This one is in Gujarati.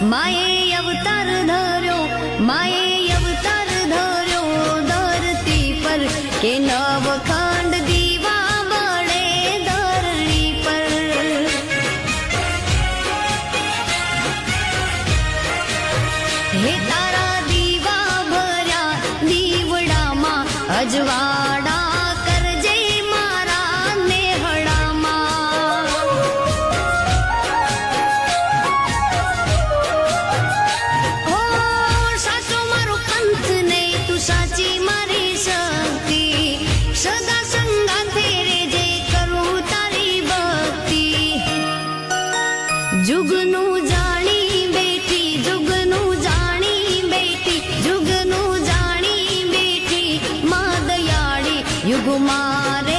માએ અવતાર ધર્યો માએ અવતાર ધર્યો ધરતી પર કે નવખંડ દીવા બળે ધરણી પર હે તારા દીવા ભર્યા દીવડામાં અજવા જુગનું જાણી બેઠી જુગનું જાણી બેઠી જુગનું જાણી બેઠી મા દયાળી યુગ મારે